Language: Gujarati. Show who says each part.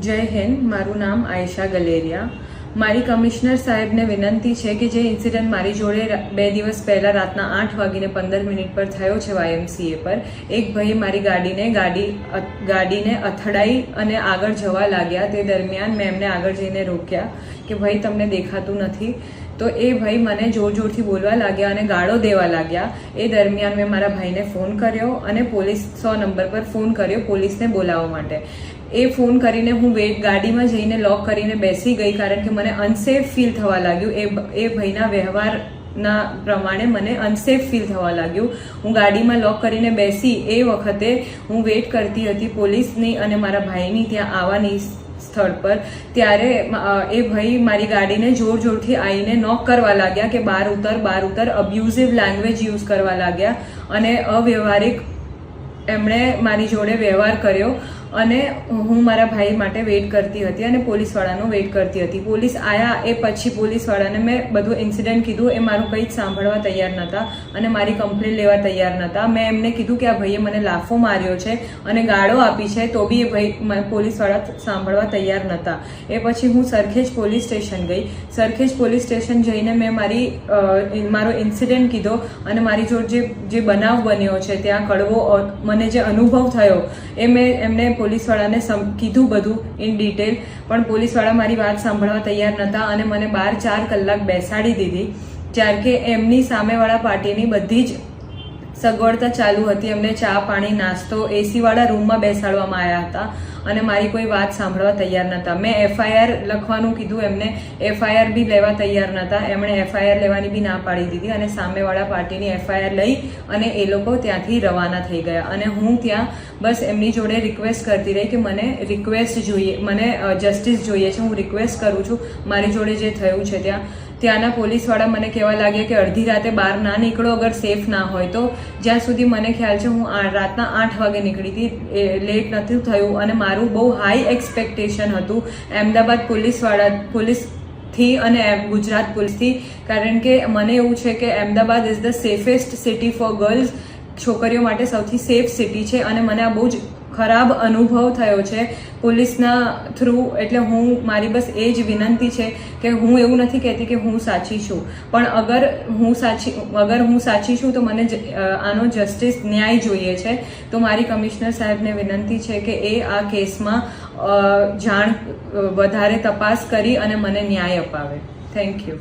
Speaker 1: જય હિન્દ, મારું નામ આયશા ગલેરિયા. મારી કમિશનર સાહેબને વિનંતી છે કે જે ઇન્સિડન્ટ મારી જોડે બે દિવસ પહેલાં રાતના આઠ વાગીને પંદર મિનિટ પર થયો છે વાયએમસીએ પર. એક ભાઈ મારી ગાડીને ગાડી ગાડીને અથડાઈ અને આગળ જવા લાગ્યા. તે દરમિયાન મેં એમને આગળ જઈને રોક્યા કે, ભાઈ, તમને દેખાતું નથી. તો એ ભાઈ મને જોર જોરથી બોલવા લાગ્યા અને ગાળો દેવા લાગ્યા. એ દરમિયાન મેં મારા ભાઈને ફોન કર્યો અને પોલીસ સો નંબર પર ફોન કર્યો પોલીસને બોલાવવા માટે. એ ફોન કરીને હું વેટ ગાડીમાં જઈને લોક કરીને બેસી ગઈ કારણ કે મને અનસેફ ફીલ થવા લાગ્યું. એ એ ભાઈના વ્યવહારના પ્રમાણે મને અનસેફ ફીલ થવા લાગ્યું. હું ગાડીમાં લોક કરીને બેસી એ વખતે હું વેટ કરતી હતી પોલીસની અને મારા ભાઈની ત્યાં આવવાની સ્થળ પર, ત્યારે એ ભાઈ મારી ગાડીને જોર જોરથી આવીને નોક કરવા લાગ્યા કે બાર ઉતર બાર ઉતર અબ્યુઝિવ લેંગ્વેજ યુઝ કરવા લાગ્યા અને અવ્યવહારિક એમણે મારી જોડે વ્યવહાર કર્યો. અને હું મારા ભાઈ માટે વેઇટ કરતી હતી અને પોલીસવાળાનો વેઇટ કરતી હતી. પોલીસ આવ્યા એ પછી પોલીસવાળાને મેં બધું ઇન્સિડન્ટ કીધું, એ મારું કંઈ જ સાંભળવા તૈયાર નહોતા અને મારી કમ્પ્લેન લેવા તૈયાર નહોતા. મેં એમને કીધું કે આ ભાઈએ મને લાફો માર્યો છે અને ગાળો આપી છે, તો બી એ ભાઈ પોલીસવાળા સાંભળવા તૈયાર નહોતા. એ પછી હું સરખેજ પોલીસ સ્ટેશન ગઈ. સરખેજ પોલીસ સ્ટેશન જઈને મેં મારી મારો ઇન્સિડન્ટ કીધો અને મારી જોડે જે જે બનાવ બન્યો છે, ત્યાં કડવો મને જે અનુભવ થયો, એ મેં એમને પોલીસવાળાને કીધું બધું ઇન ડિટેલ પણ પોલીસવાળા મારી વાત સાંભળવા તૈયાર નહોતા અને મને બાર ચાર કલાક બેસાડી દીધી. જ્યારે કે એમની સામેવાળા પાર્ટીની બધી જ સગવડતા ચાલુ હતી. એમને ચા, પાણી, નાસ્તો એસીવાળા રૂમમાં બેસાડવામાં આવ્યા હતા અને મારી કોઈ વાત સાંભળવા તૈયાર નહોતા. મેં એફઆઈઆર લખવાનું કીધું. એમને એફઆઈઆર બી લેવા તૈયાર નહોતા. એમણે એફઆઈઆર લેવાની બી ના પાડી દીધી અને સામેવાળા પાર્ટીની એફઆઈઆર લઈ અને એ લોકો ત્યાંથી રવાના થઈ ગયા. અને હું ત્યાં બસ એમની જોડે રિક્વેસ્ટ કરતી રહી કે મને રિક્વેસ્ટ જોઈએ, મને જસ્ટિસ જોઈએ છે. હું રિક્વેસ્ટ કરું છું. મારી જોડે જે થયું છે ત્યાં. ત્યાંના પોલીસવાળા મને કહેવા લાગ્યા કે અડધી રાતે બહાર ના નીકળો. અગર સેફ ના હોય તો જ્યાં સુધી મને ખ્યાલ છે, હું રાતના આઠ વાગે નીકળી હતી. લેટ નથી થયું અને મારું બહુ હાઈ એક્સપેક્ટેશન હતું. અહેમદાબાદ પોલીસવાળા પોલીસથી અને ગુજરાત પોલીસથી કારણ કે મને એવું છે કે Ahmedabad is the safest city for girls છોકરીઓ માટે સૌથી સેફ સિટી છે અને મને આ બહુ જ ખરાબ અનુભવ થયો છે પોલીસના થ્રુ, એટલે હું, મારી બસ એ જ વિનંતી છે કે હું એવું નથી કહેતી કે હું સાચી છું. પણ અગર હું સાચી, અગર હું સાચી છું તો મને આનો જસ્ટિસ ન્યાય જોઈએ છે. તો મારી કમિશનર સાહેબને વિનંતી છે કે એ આ કેસમાં જાણ વધારે તપાસ કરી અને મને ન્યાય અપાવે. Thank you